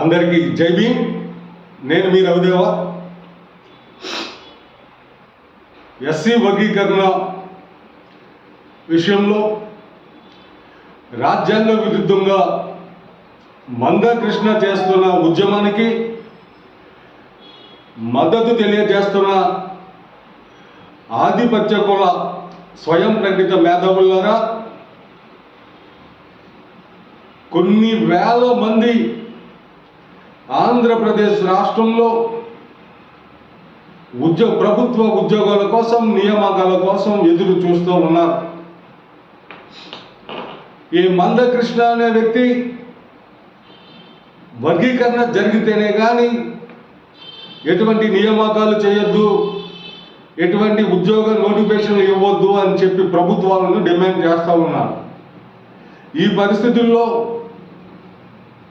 అందరికీ జై భీమ్. నేను మీ రవిదేవ. ఎస్సీ వర్గీకరణ విషయంలో రాజ్యాంగ విరుద్ధంగా మందకృష్ణ చేస్తున్న ఉద్యమానికి మద్దతు తెలియజేస్తున్న ఆధిపత్య కుల స్వయం ప్రకటిత మేధావులారా కొన్ని వేల మంది ఆంధ్రప్రదేశ్ రాష్ట్రంలో ఉద్యోగ ప్రభుత్వ ఉద్యోగాల కోసం నియామకాల కోసం ఎదురు చూస్తూ ఉన్నారు. ఈ మందకృష్ణ అనే వ్యక్తి వర్గీకరణ జరిగితేనే కానీ ఎటువంటి నియామకాలు చేయొద్దు ఎటువంటి ఉద్యోగ నోటిఫికేషన్లు ఇవ్వద్దు అని చెప్పి ప్రభుత్వాలను డిమాండ్ చేస్తూ ఉన్నారు. ఈ పరిస్థితుల్లో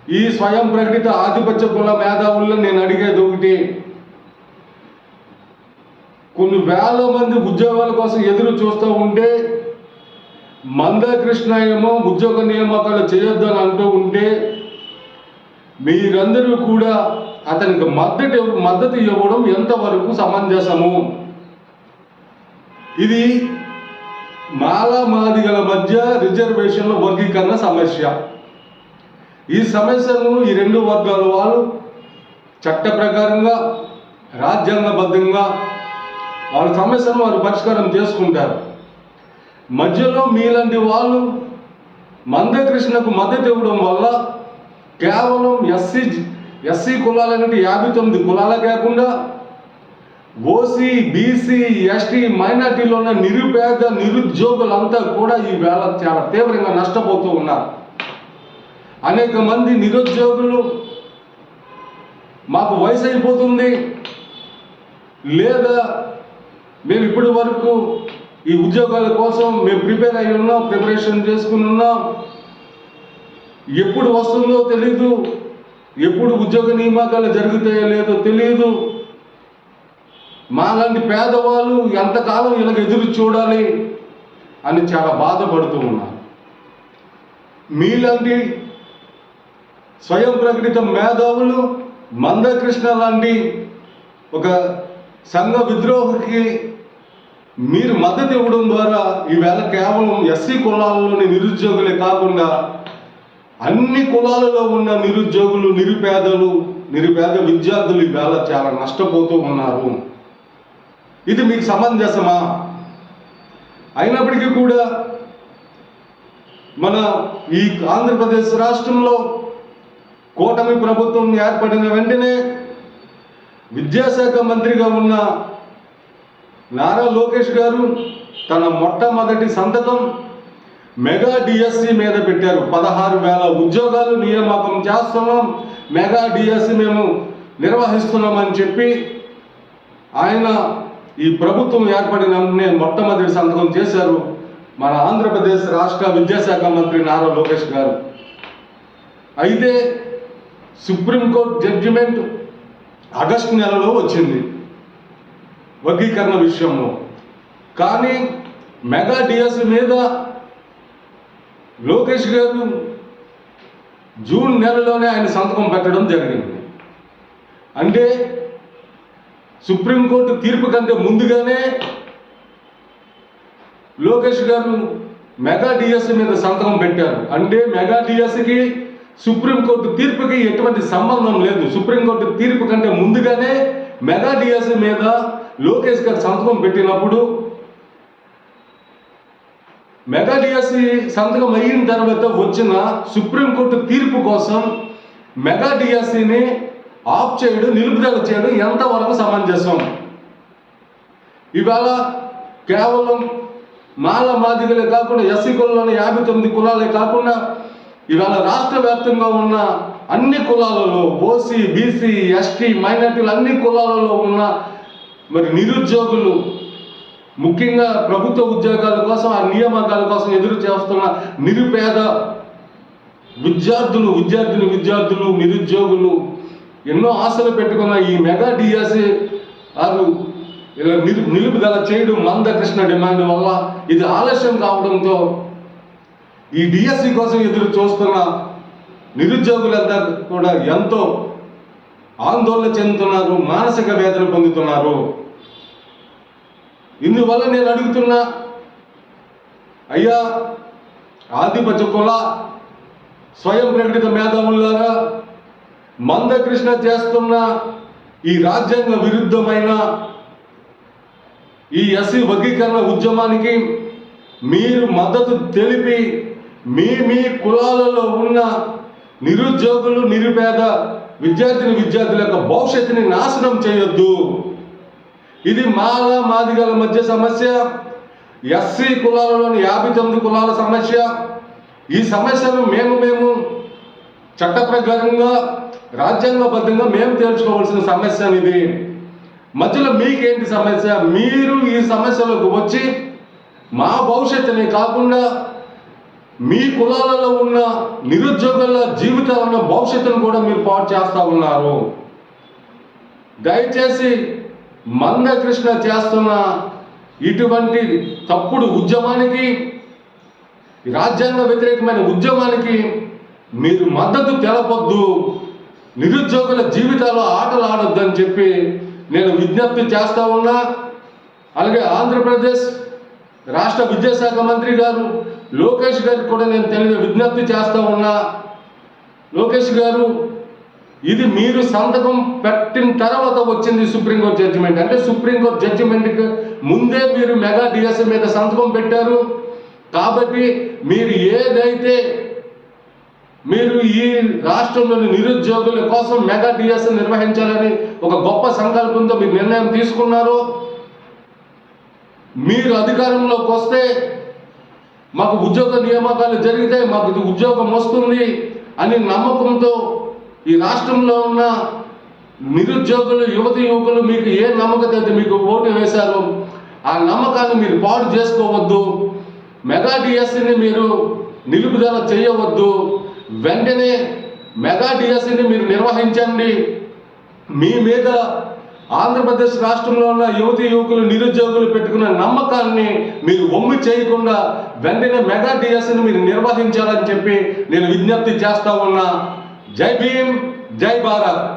ఈ స్వయం ప్రకటిత ఆధిపత్య కుల మేధావుల్లో నేను అడిగేది ఒకటి. కొన్ని వేల మంది ఉద్యోగాల కోసం ఎదురు చూస్తూ ఉంటే మందకృష్ణ ఏమో ఉద్యోగ నియామకాలు చేయొద్దని అంటూ ఉంటే మీరందరూ కూడా అతనికి మద్దతు మద్దతు ఇవ్వడం ఎంతవరకు సమంజసము? ఇది మాలా మాదిగల మధ్య రిజర్వేషన్ల వర్గీకరణ సమస్య. ఈ సమస్యలను ఈ రెండు వర్గాల వాళ్ళు చట్ట ప్రకారంగా రాజ్యాంగబద్ధంగా వాళ్ళ సమస్యను వారు పరిష్కారం చేసుకుంటారు. మధ్యలో మీలాంటి వాళ్ళు మందకృష్ణకు మద్దతు ఇవ్వడం వల్ల కేవలం ఎస్సీ ఎస్సీ కులాలంటే యాభై తొమ్మిది కులాల కాకుండా ఓసీ బీసీ ఎస్టీ మైనార్టీలో ఉన్న నిరుపేద నిరుద్యోగులంతా కూడా ఈ వేళ చాలా తీవ్రంగా నష్టపోతూ ఉన్నారు. అనేక మంది నిరుద్యోగులు మాకు వయసు అయిపోతుంది. లేదా మేము ఇప్పటి వరకు ఈ ఉద్యోగాల కోసం మేము ప్రిపేర్ అయి ఉన్నాం ప్రిపరేషన్ చేసుకుని ఉన్నాం. ఎప్పుడు వస్తుందో తెలీదు. ఎప్పుడు ఉద్యోగ నియామకాలు జరుగుతాయో లేదో తెలియదు మాలాంటి పేదవాళ్ళు ఎంతకాలం ఇలాగ ఎదురు చూడాలి అని చాలా బాధపడుతూ ఉన్నారు. మీలాంటి స్వయం ప్రకటిత మేధావులు మందకృష్ణ లాంటి ఒక సంఘ విద్రోహకి మీరు మద్దతు ఇవ్వడం ద్వారా ఈవేళ కేవలం ఎస్సీ కులాలలోని నిరుద్యోగులే కాకుండా అన్ని కులాలలో ఉన్న నిరుద్యోగులు నిరుపేదలు నిరుపేద విద్యార్థులు ఈవేళ చాలా నష్టపోతూ ఉన్నారు. ఇది మీకు సమంజసమా? అయినప్పటికీ కూడా మన ఈ ఆంధ్రప్రదేశ్ రాష్ట్రంలో కూటమి ప్రభుత్వం ఏర్పడిన వెంటనే విద్యాశాఖ మంత్రిగా ఉన్న నారా లోకేష్ గారు తన మొట్టమొదటి సంతకం మెగా డిఎస్సి మీద పెట్టారు. పదహారు వేల ఉద్యోగాలు నియామకం చేస్తున్నాం. మెగా డిఎస్సి మేము నిర్వహిస్తున్నామని చెప్పి ఆయన ఈ ప్రభుత్వం ఏర్పడిన వెంటనే మొట్టమొదటి సంతకం చేశారు. మన ఆంధ్రప్రదేశ్ రాష్ట్ర విద్యాశాఖ మంత్రి నారా లోకేష్ గారు. అయితే సుప్రీంకోర్టు జడ్జిమెంట్ ఆగస్టు నెలలో వచ్చింది వర్గీకరణ విషయంలో. కానీ మెగా డిఎస్ మీద లోకేష్ గారు జూన్ నెలలోనే ఆయన సంతకం పెట్టడం జరిగింది. అంటే సుప్రీంకోర్టు తీర్పు కంటే ముందుగానే లోకేష్ గారు మెగా డిఎస్ మీద సంతకం పెట్టారు. అంటే మెగా డిఎస్కి సుప్రీంకోర్టు తీర్పుకి ఎటువంటి సంబంధం లేదు. సుప్రీంకోర్టు తీర్పు కంటే ముందుగానే మెగా డిఎస్ మీద లోకేష్ గారు సంతకం పెట్టినప్పుడు మెగా డిఎస్సి సంతకం అయిన తర్వాత వచ్చిన సుప్రీంకోర్టు తీర్పు కోసం మెగా డిఎస్సిని ఆఫ్ చేయడం నిలుపుదల చేయడం ఎంతవరకు సమంజసం? ఇవాళ కేవలం మాల మాదిగలే కాకుండా ఎస్సీ కులంలోని యాభై తొమ్మిది కులాలే కాకుండా ఇవాళ రాష్ట్ర వ్యాప్తంగా ఉన్న అన్ని కులాలలో ఓసీ బీసీ ఎస్టీ మైనార్టీలు అన్ని కులాలలో ఉన్న మరి నిరుద్యోగులు ముఖ్యంగా ప్రభుత్వ ఉద్యోగాల కోసం ఆ నియామకాల కోసం ఎదురు చేస్తున్న నిరుపేద విద్యార్థులు విద్యార్థులు విద్యార్థులు నిరుద్యోగులు ఎన్నో ఆశలు పెట్టుకున్న ఈ మెగా డిఎస్ఏ వారు ఇలా నిలుపుదల చేయడం మందకృష్ణ డిమాండ్ వల్ల ఇది ఆలస్యం కావడంతో ఈ డిఎస్సి కోసం ఎదురు చూస్తున్న నిరుద్యోగులందరూ కూడా ఎంతో ఆందోళన చెందుతున్నారు మానసిక వేదన పొందుతున్నారు. ఇందువల్ల నేను అడుగుతున్నా అయ్యా ఆధిపత్య కుల స్వయం ప్రకటిత మేధావులారా మందకృష్ణ చేస్తున్న ఈ రాజ్యాంగ విరుద్ధమైన ఈ ఎస్సీ వర్గీకరణ ఉద్యమానికి మీరు మద్దతు తెలిపి మీ మీ కులాలలో ఉన్న నిరుద్యోగులు నిరుపేద విద్యార్థిని విద్యార్థుల యొక్క భవిష్యత్తుని నాశనం చేయొద్దు. ఇది మాల మాదిగల మధ్య సమస్య. ఎస్సీ కులాలలోని యాభై తొమ్మిది కులాల సమస్య. ఈ సమస్యను మేము మేము చట్ట ప్రకారంగా రాజ్యాంగబద్ధంగా మేము తేల్చుకోవాల్సిన సమస్య ఇది. మధ్యలో మీకేంటి సమస్య? మీరు ఈ సమస్యలకు వచ్చి మా భవిష్యత్తుని కాకుండా మీ కులాలలో ఉన్న నిరుద్యోగుల జీవితాలను భవిష్యత్తును కూడా మీరు పాటు చేస్తూ ఉన్నారు. దయచేసి మందకృష్ణ చేస్తున్న ఇటువంటి తప్పుడు ఉద్యమానికి రాజ్యాంగ వ్యతిరేకమైన ఉద్యమానికి మీరు మద్దతు తెలపొద్దు. నిరుద్యోగుల జీవితాలు ఆటలు ఆడొద్దని చెప్పి నేను విజ్ఞప్తి చేస్తా ఉన్నా. అలాగే ఆంధ్రప్రదేశ్ రాష్ట్ర విద్యాశాఖ మంత్రి గారు లోకేష్ గారికి కూడా నేను తెలియ విజ్ఞప్తి చేస్తూ ఉన్నా. లోకేష్ గారు ఇది మీరు సంతకం పెట్టిన తర్వాత వచ్చింది సుప్రీంకోర్టు జడ్జిమెంట్ అంటే సుప్రీంకోర్టు జడ్జిమెంట్కి ముందే మీరు మెగా డిఎస్ మీద సంతకం పెట్టారు. కాబట్టి మీరు ఏదైతే మీరు ఈ రాష్ట్రంలోని నిరుద్యోగుల కోసం మెగా డిఎస్ నిర్వహించాలని ఒక గొప్ప సంకల్పంతో మీరు నిర్ణయం తీసుకున్నారు మీరు అధికారంలోకి వస్తే మాకు ఉద్యోగ నియామకాలు జరిగితే మాకు ఇది ఉద్యోగం వస్తుంది అని నమ్మకంతో ఈ రాష్ట్రంలో ఉన్న నిరుద్యోగులు యువతి యువకులు మీకు ఏ నమ్మకం అయితే మీకు ఓటు వేశారు ఆ నమ్మకాన్ని మీరు పాడు చేసుకోవద్దు. మెగా డిఎస్సిని మీరు నిలుపుదల చేయవద్దు. వెంటనే మెగా డిఎస్సిని మీరు నిర్వహించండి. మీ మీద ఆంధ్రప్రదేశ్ రాష్ట్రంలో ఉన్న యువతి యువకులు నిరుద్యోగులు పెట్టుకున్న నమ్మకాన్ని మీరు ఒమ్మి చేయకుండా వెంటనే మెగా డిఎస్ని మీరు నిర్వహించాలని చెప్పి నేను విజ్ఞప్తి చేస్తా ఉన్నా. జై భీమ్ జై భారత్.